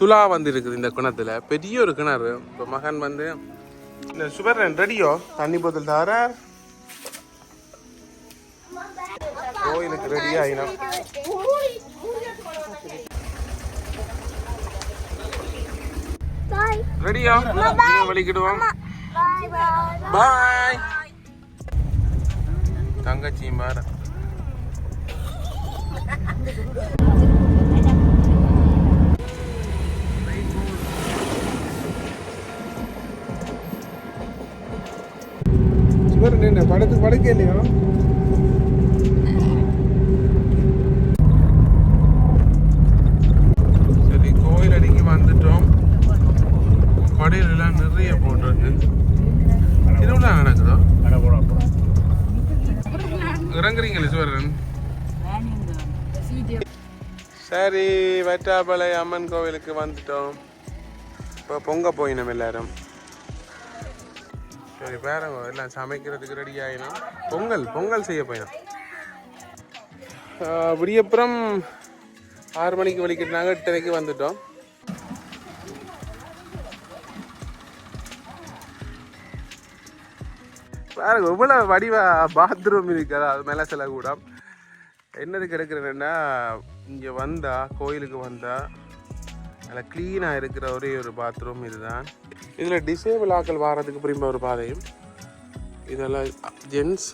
துலா வந்து இருக்குது இந்த கிணத்துல. பெரிய ஒரு கிணறு. இப்போ மகன் வந்து இந்த சுபரன் ரெடியோ? தண்ணி போத்தல் தர. கோயிலுக்கு ரெடி Bye. ரெடியா வலிக்கிடுவோம். பாய் தங்கச்சியும் பாரு. என்ன படத்துக்கு படுக்க சரி கோயில் அடிக்கு வந்துட்டோம். கடையிலலாம் நிறைய போட்டிருக்கு. திருவிழா நடக்குதோ? இறங்குறீங்களே சிவரன். சரி வெட்டாப்பளை அம்மன் கோவிலுக்கு வந்துட்டோம். இப்போ பொங்க போயினோம் எல்லாரும். சரி பாருங்க எல்லாம் சமைக்கிறதுக்கு ரெடி ஆகினோம் பொங்கல் பொங்கல் செய்ய போயினோம் ஆஹ் விடியப்புறம் ஆறு மணிக்கு வலிக்கிட்டாங்க எட்டரைக்கு வந்துட்டோம். பாருங்க இவ்வளவு வடிவா பாத்ரூம் இருக்குது அது மேலே சில கூட என்னது கிடக்குறேன்னா இங்கே வந்தா கோயிலுக்கு வந்தா நல்லா க்ளீனாக இருக்கிற ஒரே ஒரு பாத்ரூம் இதுதான். இதில் டிசேபிள் ஆக்கள் வாரதுக்கு பிரிம்ப ஒரு பாதையும் இதெல்லாம் ஜென்ஸ்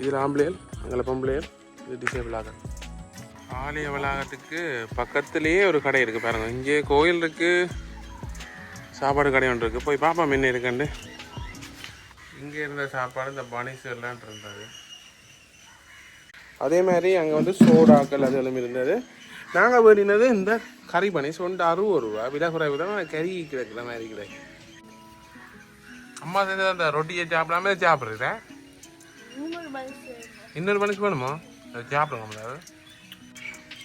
இதில் ஆம்பளையல் அங்கே பொம்பளையல் இது டிசேபிள் ஆக்கள். ஆலய வளாகத்துக்கு பக்கத்துலேயே ஒரு கடை இருக்குது பாருங்கள் இங்கே கோயில் இருக்குது சாப்பாடு கடை ஒன்று இருக்குது போய் பார்ப்போம் என்ன இருக்குன்னு இங்கே இருந்த சாப்பாடு இந்த பனிஸ் இருந்தது. அதே மாதிரி அங்கே வந்து சோடாக்கள் அது எல்லாம் இருந்தது. நாங்கள் வேண்டினது இந்த கறி பனிஸ் ஒன்று அறுபது ரூபா. விலை குறைவு தான். கறி கிடைக்கிற மாதிரி கிடையாது அம்மா செஞ்சது அந்த ரொட்டியை சாப்பிடாம சாப்பிட்றத இன்னொரு மனுஷன் வேணுமா? அதை சாப்பிடுங்க முடியாது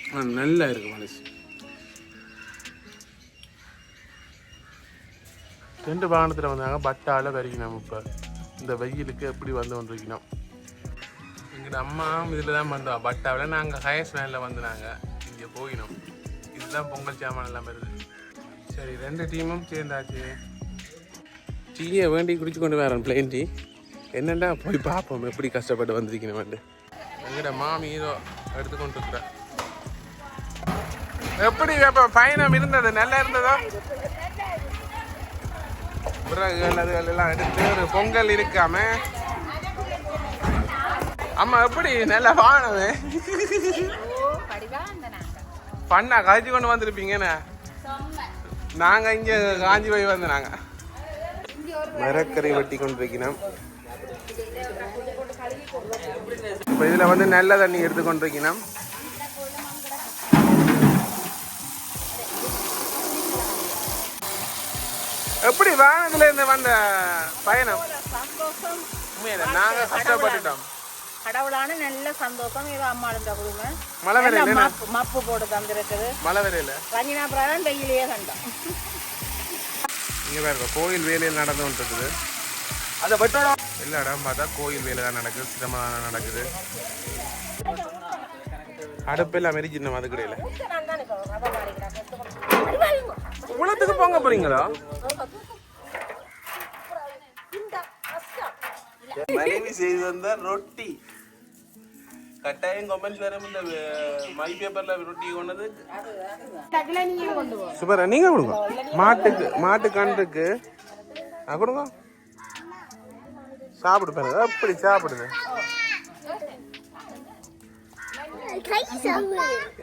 ஆ, நல்லா இருக்கு மனுஷன். ரெண்டு வாகனத்தில் வந்தாங்க பட்டால வரைக்கணும் இப்போ. இந்த வெயிலுக்கு எப்படி வந்து கொண்டிருக்கணும்? எங்கட அம்மா இதில் தான் வந்தோம் பட்டாவில் நாங்கள் ஹையர்ஸ் வேனில் வந்து நாங்கள் இங்கே போயினோம். இதுதான் பொங்கல் சாமான் எல்லாம் வருது. சரி ரெண்டு டீமும் சேர்ந்தாச்சு. டீயை வேண்டி குடிச்சு கொண்டு வரேன் பிளேன் டீ. என்னென்னா போய் பார்ப்போம் எப்படி கஷ்டப்பட்டு வந்திருக்கணும் எங்கட மாமி இதோ எடுத்துக்கொண்டு இருக்கிற எப்படி இப்போ பயணம் இருந்தது நல்லா இருந்ததா? விறகுகள் அதுகள் எல்லாம் எடுத்து ஒரு பொங்கல் இருக்காம. அம்மா எப்படி நல்லா வாழவே? பண்ணா காய்ச்சி கொண்டு வந்திருப்பீங்கண்ணே நாங்க இங்க காஞ்சி போய் வந்து நாங்க. மரக்கறி வெட்டி கொண்டு வைக்கணும் இப்போ இதுல வந்து நல்ல தண்ணி எடுத்து கொண்டு வைக்கணும் எப்படி வாகனத்துல இருந்து வந்த பயணம்? நாங்க கஷ்டப்பட்டுட்டோம். கடவுளான நல்ல சந்தோஷம். ஏதோ அம்மா இருந்த குடும்பம் மழை மப்பு போட்டு தந்திருக்குது. மழை வரையில ரஞ்சினா பிரதான் வெயிலையே கண்டோம். இங்க பாருங்க கோயில் வேலையில் நடந்து இருக்குது அதை வெட்டோட எல்லா இடம் பார்த்தா கோயில் வேலை தான் நடக்குது சிரமம் நடக்குது. அடுப்பெல்லாம் மெரிச்சிடணும் அது கிடையில உலகத்துக்கு போங்க போறீங்களா? மனைவி செய்து வந்த ரொட்டி. கட்டாயம் கமெண்ட்ஸ் வர இந்த மை பேப்பர்ல ரொட்டி கொண்டது. சுபரா நீங்க கொடுங்க. மாட்டுக்கு மாட்டு கன்றுக்கு. நான் கொடுங்க. சாப்பிடு பாருங்க அப்படி சாப்பிடுது.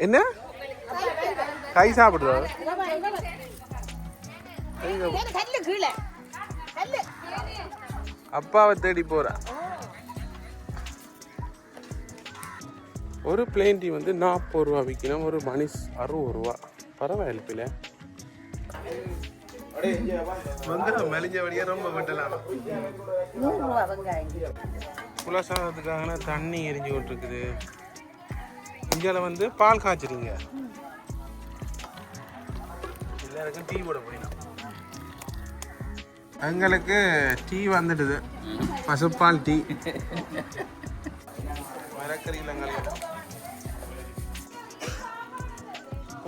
என்ன? கை சாப்பிடுதோ? அப்பாவை தேடி போறா. ஒரு பிளேன் டீ வந்து நாற்பது ரூபா விற்கணும் ஒரு மணிஸ் அறுபது ரூபா. பரவாயில்ல பிள்ளை. குலசாதத்துக்காக தண்ணி எரிஞ்சு கொண்டிருக்குது. இந்தியாவில் வந்து பால் காய்ச்சிருங்க எல்லாருக்கும் டீ போட போயிடலாம் எங்களுக்கு டீ வந்துடுது. பசுப்பால் டீ. மரக்கறி இளங்கல்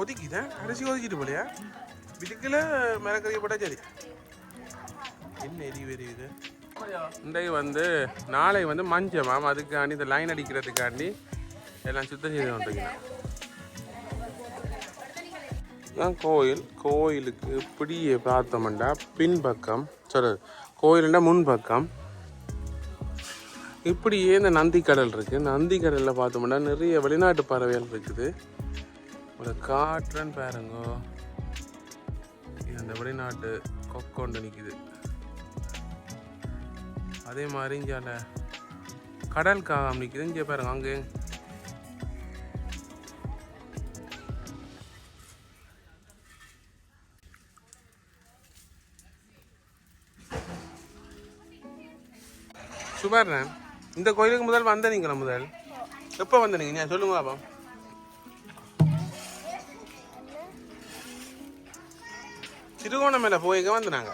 ஒதுக்கிதான் கடைசி ஒதுக்கிட்டு போலையா? இதுக்குள்ள மிளகறிய போட்டா சரி. என்ன எரிவு எரியுது இன்றைக்கு வந்து நாளை வந்து மஞ்சமாம் அதுக்காண்டி இந்த லைன் அடிக்கிறதுக்காண்டி எல்லாம் சுத்தம் செய்து கொண்டிருக்கிறேன். தான் கோயில்? கோயிலுக்கு இப்படியே பார்த்தோம்னா பின்பக்கம் சாரி கோயிலுண்டா முன்பக்கம். இப்படியே இந்த நந்திக்கடல் இருக்குது நந்திக்கடலில் பார்த்தோம்னா நிறைய வெளிநாட்டு பறவைகள் இருக்குது. ஒரு காற்றுன்னு பாருங்கோ. இது அந்த வெளிநாட்டு கொக்கொண்டு நிற்குது அதே மாதிரி இங்கே கடல் காகம் நிற்குது இங்கே பாருங்க அங்கே. சுபர்ணன் இந்த கோயிலுக்கு முதல் வந்த நீங்களா முதல்? எப்போ வந்த நீங்க சொல்லுங்க பாப்பா திருகோணமலை போய்க்க வந்தாங்க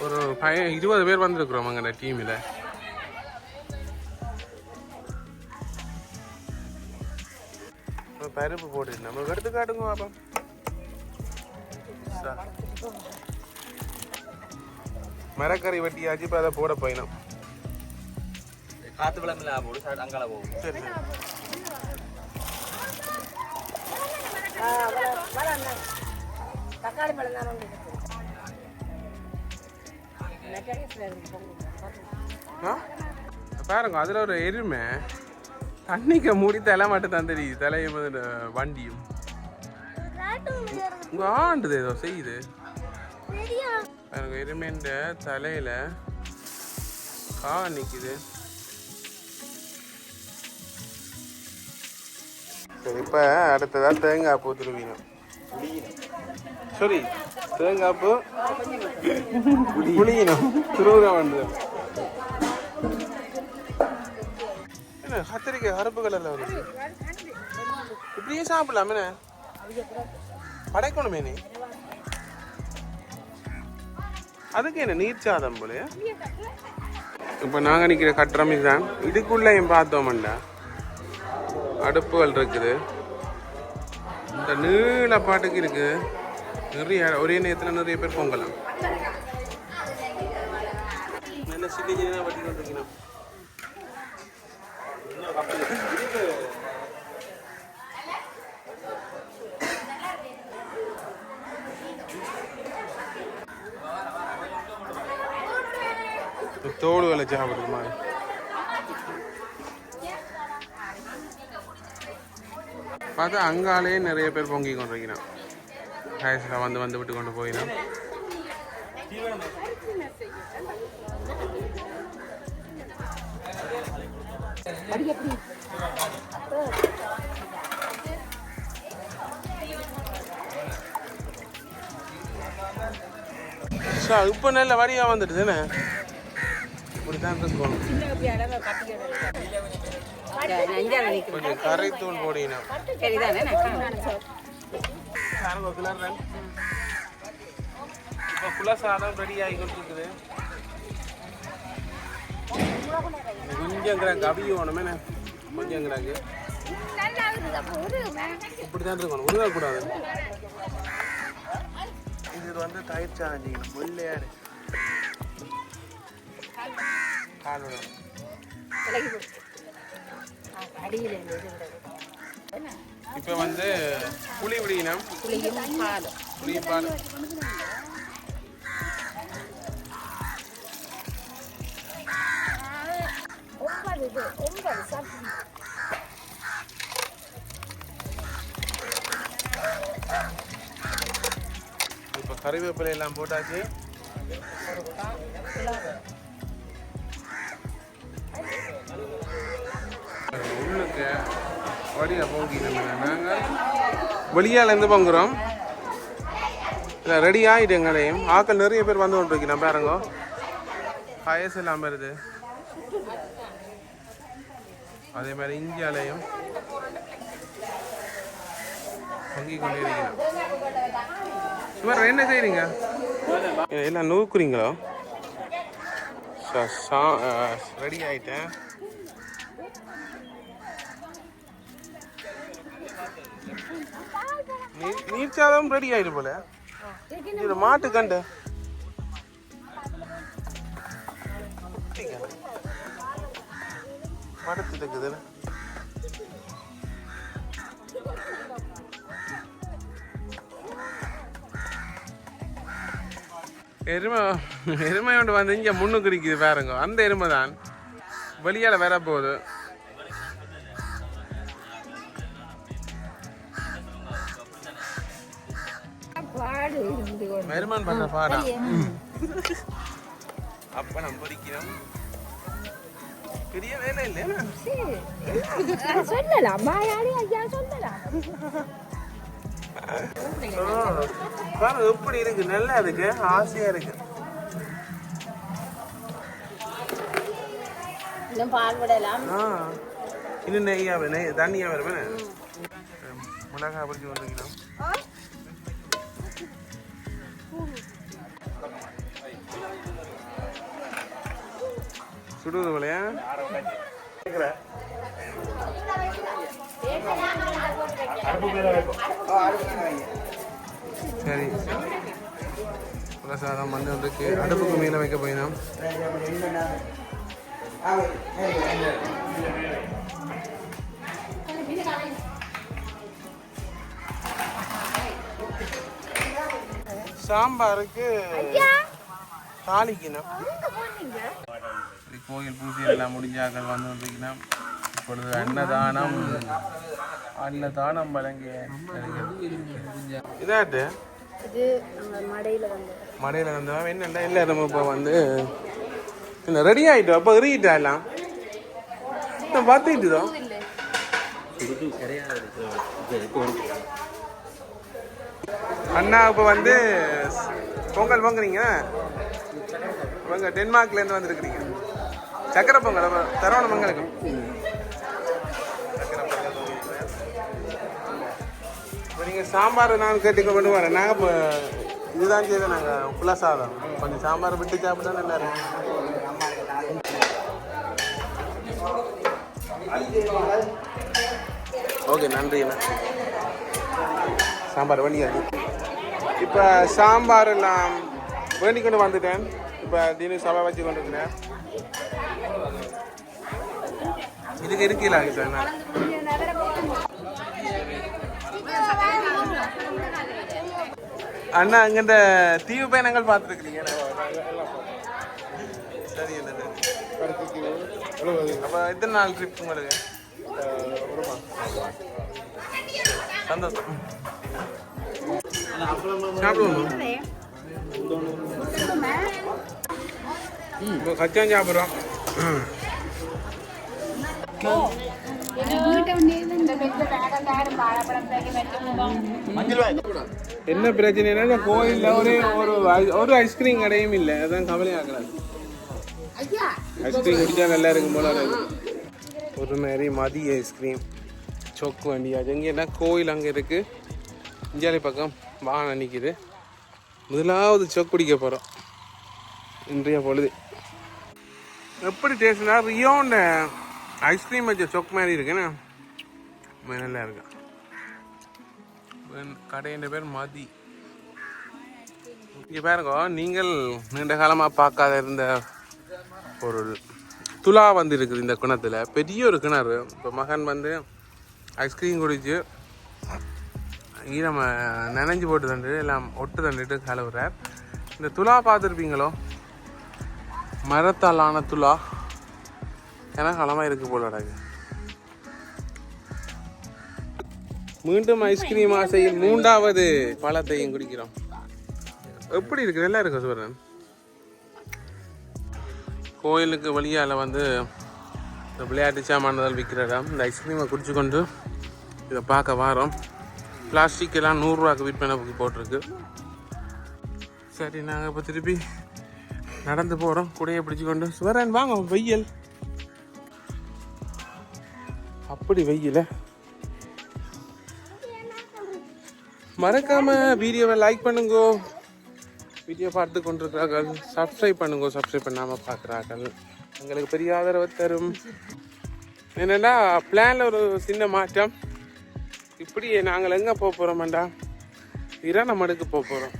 ஒரு பய இருபது பேர் வந்திருக்கிறோம் அங்கே டீமில் பருப்பு போட்டு நம்ம எடுத்து காட்டுங்க பாப்பா சா- மரக்கறி வெட்டியாச்சு இப்போ அதை போட போயினோம். காத்து விளம்பில் போடு அங்கால போகும். சரி சரி. தக்காளி பழம் தானே பாருங்க அதில் ஒரு எருமை. தண்ணிக்கு மூடி தலை மட்டும் தான் தெரியுது. தலையும் வந்து வண்டியும். உங்க ஆண்டுது ஏதோ செய்யுது. பாருங்க எருமைன்ற தலையில கா நிக்குது. சரி இப்போ அடுத்ததா தேங்காய் பூ திருவினோம். சரி தேங்காய் பூ புளியணும். திருவுறா வந்து என்ன கத்திரிக்காய் கருப்பு கலர்ல வருது. இப்படியே சாப்பிடலாம் என்ன? படைக்கணுமே நீ. அதுக்கு என்ன நீர் சாதம் போல இப்போ நாங்கள் நிற்கிற கட்டுறம் இதுதான் இதுக்குள்ளேயும் பார்த்தோம்டா அடுப்புகள் இருக்குது. இந்த நீள பாட்டுக்கு இருக்குது நிறைய ஒரே நேரத்தில் நிறைய பேர் பொங்கலாம். என்ன சின்ன சின்ன வட்டி தோடுகளை பார்த்தா அங்காலே நிறைய பேர் பொங்கி கொண்டிருக்கிறான் ஹயசில் வந்து வந்து விட்டு கொண்டு போயினான் சார் இப்போ நல்ல வரியாக வந்துட்டு என்ன? இப்படி தான் கொஞ்சம் கரைத்தூள் போடினா சாருங்க கிளர் இப்போ குல சாதம் ரெடி ஆகி கொண்டிருக்குது கொஞ்சம் கிராக்கு அவிய வேணுமே கொஞ்சம் கிராக்கு இப்படி தான் இருக்கணும். உருகக்கூடாது. இது வந்து தயிர் சாதம். முல்லையாடு. கால் விடணும் இப்போ வந்து புளி விடியினம் புளி பால் இப்போ கறிவேப்பிலை எல்லாம் போட்டாச்சு. வெளியாலேருந்து பொங்குறோம் இல்லை ரெடி ஆகிட்டு எங்களையும் ஆக்கள் நிறைய பேர் வந்து கொண்டிருக்கிறோம் பாருங்க. பாயசம் இல்லாமல் வருது. அதே மாதிரி இந்தியாலையும் பொங்கி கொண்டே இருக்கிறோம். சுமார் என்ன செய்கிறீங்க எல்லாம் நூக்குறீங்களோ? ரெடி ஆயிட்டேன். நீச்சாலும் ரெடி ஆயிடு போல. இது மாட்டு கண்டு. மடத்து இருக்குது எருமை எருமை ஒன்று வந்து இங்கே முன்னுக்கு இருக்குது பாருங்க. அந்த எருமை தான் வெளியால் வர போகுது. வருமான் பண்ண பாடா. அப்ப நம்ம படிக்கிறோம். பெரிய வேலை இல்லையா? சொல்லலாம் மாயாடி ஐயா சொல்லலாம் பாரு எப்படி இருக்கு? நல்லா இருக்கு. ஆசையா இருக்கு. இன்னும் பால் விடலாம். இன்னும் நெய்யா நெய் தண்ணியா வருமே மிளகா பிடிச்சி வந்துக்கலாம் சுடுவது போலையா சரி. பிரசாதம் வந்து வந்துருக்கு அடுப்புக்கு மேலே வைக்க போயினோம் சாம்பாருக்கு தாளிக்கணும். கோயில் பூஜை எல்லாம் முடிஞ்சாக்கள் வந்து வந்தீங்கன்னா இப்பொழுது அன்னதானம் அன்னதானம் வழங்கிய இதாட்டு? இது நம்ம மடையில வந்து. மடையில் வந்தவன் என்னண்டா எல்லாரும் இப்போ வந்து என்ன ரெடி ஆகிட்டோம் அப்போ எறிகிட்டா எல்லாம்? இன்னும் பார்த்துக்கிட்டுதோ அண்ணா இப்போ வந்து பொங்கல் பொங்குறீங்க இவங்க டென்மார்க்லேருந்து வந்துருக்குறீங்க. சக்கரை பொங்கல் தரவண பொங்கலுக்கு நீங்கள் சாம்பார் நான் கேட்டுக்க கொண்டு வரேன். நாங்கள் இப்போ இதுதான் செய்த நாங்கள் ஃபுல்லாக சாதம். கொஞ்சம் சாம்பார் விட்டு சாப்பிட்டா நல்லா இருக்கும். ஓகே நன்றி சாம்பார் வண்டியாது? இப்போ சாம்பார் நான் வேண்டி கொண்டு வந்துட்டேன். இப்போ தினம் சபை வச்சு கொண்டு இருக்கிறேன் இதுக்கு இருக்கீங்களா சார் நான் அண்ணா அங்க இந்த தீவு பயணங்கள் பார்த்துருக்கீங்க சரி அண்ணா சரி. அப்போ எத்தனை நாள் ட்ரிப் உங்களுக்கு? சந்தோஷம். சாப்பிடுவோம்? இப்போ கச்சான் சாப்பிட்றோம் என்ன பிரச்சனைனா கோயில்ல ஒரே ஒரு ஐ- ஒரு ஐஸ்கிரீம் கடையும் இல்லை. அதான் கவலையாகலாம் ஐஸ்கிரீம் குடிச்சா நல்லா இருக்கும் போல ஒரு மாதிரி மதிய ஐஸ்கிரீம் சொக்கு வண்டி அது எங்கன்னா கோயில் அங்கே இருக்கு? இஞ்சாலி பக்கம் வாகனம் நிற்கிது முதலாவது சொக்கு குடிக்க போகிறோம் இன்றைய பொழுது. எப்படி டேஸ்ட்னா ரியோண்ட ஐஸ்கிரீம் வச்ச சொக் மாதிரி இருக்குண்ணே நல்லா இருக்கு? கடையின் பேர் மதி. இங்கே பாருங்க நீங்கள் நீண்ட காலமாக பார்க்காத இருந்த பொருள். துலா வந்து இருக்குது இந்த கிணத்துல. பெரிய ஒரு கிணறு. இப்போ மகன் வந்து ஐஸ்கிரீம் குடிச்சு ஈரம் நனைஞ்சு போட்டு தண்டு எல்லாம் ஒட்டு தண்டுட்டு கலவுறார். இந்த துலா பார்த்துருப்பீங்களோ? மரத்தால் ஆன துலா கனகாலமாக இருக்கு போல அடகு மீண்டும் ஐஸ்கிரீம் ஆசையில் மூன்றாவது பழத்தையும் குடிக்கிறோம். எப்படி இருக்கு? நல்லா இருக்கு சுவரன் கோயிலுக்கு வழியால் வந்து இந்த விளையாட்டு சாமான்கள் விற்கிற இடம். இந்த ஐஸ்கிரீமை குடிச்சு கொண்டு இதை பார்க்க வாரோம். பிளாஸ்டிக் எல்லாம் நூறுரூவாக்கு விற்பனைக்கு போட்டிருக்கு. சரி நாங்கள் இப்போ திருப்பி நடந்து போகிறோம் குடையை பிடிச்சு கொண்டு சுவரன் வாங்க வெயில். அப்படி வெயில. மறக்காம வீடியோவை லைக் பண்ணுங்க. வீடியோ பார்த்து கொண்டிருக்கிறார்கள். சப்ஸ்கிரைப் பண்ணுங்க. சப்ஸ்கிரைப் பண்ணாமல் பார்க்குறார்கள். எங்களுக்கு பெரிய ஆதரவு தரும். என்னென்னா பிளானில் ஒரு சின்ன மாற்றம். இப்படி நாங்கள் எங்கே போக போகிறோமாண்டா இதான் நம்ம போக போகிறோம்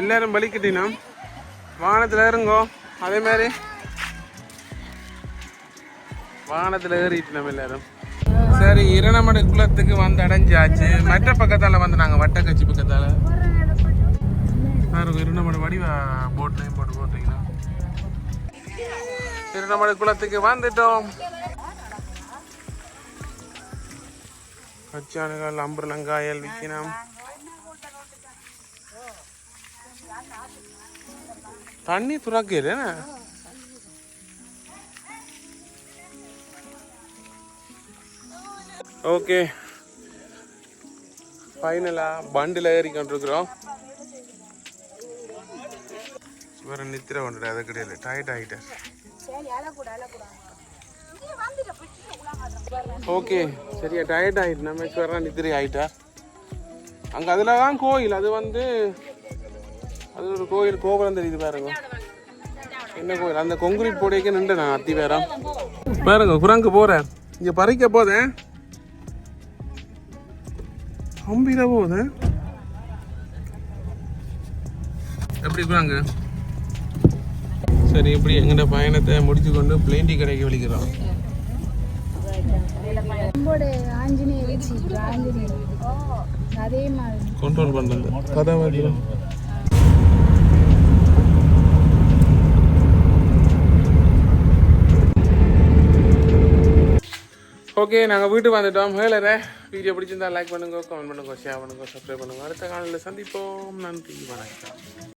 எல்லாரும் பலிக்கிட்டினா வானத்தில் ஏறுங்கோ. அதே மாதிரி வானத்தில் ஏறிட்டு நம்ம எல்லாரும். சரி இரணமடை குளத்துக்கு வந்து அடைஞ்சாச்சு. மற்ற பக்கத்தால் வந்து நாங்கள் வட்டக்கச்சி பக்கத்தால். பாருங்க இரணமடை வடிவா போட்லையும் போட்டு போட்டீங்கன்னா இரணமடை குளத்துக்கு வந்துட்டோம். கச்சானுகள் அம்பர்லங்காயல் விற்கணும் தண்ணி துறக்குது ஓகே ஃபைனலாக பண்டில் ஏறி கொண்டிருக்கிறோம் வேற நித்திர கொண்டுட்டு அது கிடையாது டயர்ட் ஆகிட்டேன் ஓகே சரியா டயர்ட் ஆகிட்டு நம்ம வர நித்திரை ஆகிட்டா அங்கே அதில் தான் கோயில் அது வந்து அது ஒரு கோயில் கோபுரம் தெரியுது பாருங்க. என்ன கோயில்? அந்த கொங்குரீட் போடையக்கு நின்று நான் அத்தி வேறாம் பாருங்க குரங்கு போறேன் இங்க பறிக்க போதேன் கம்பியில போகுது எப்படி குரங்கு? சரி இப்படி எங்கட பயணத்தை முடிச்சு கொண்டு பிளேண்டி கடைக்கு வலிக்கிறோம். ஆஞ்சநேயர் அதே மாதிரி. கண்ட்ரோல் பண்ணுறது கதை ஓகே நாங்கள் வீட்டுக்கு வந்துட்டோம். ஹேலரை வீடியோ பிடிச்சிருந்தா லைக் பண்ணுங்க கமெண்ட் பண்ணுங்க ஷேர் பண்ணுங்க சப்ஸ்கிரைப் பண்ணுங்க. அடுத்த காலையில் சந்திப்போம். நன்றி வணக்கம்.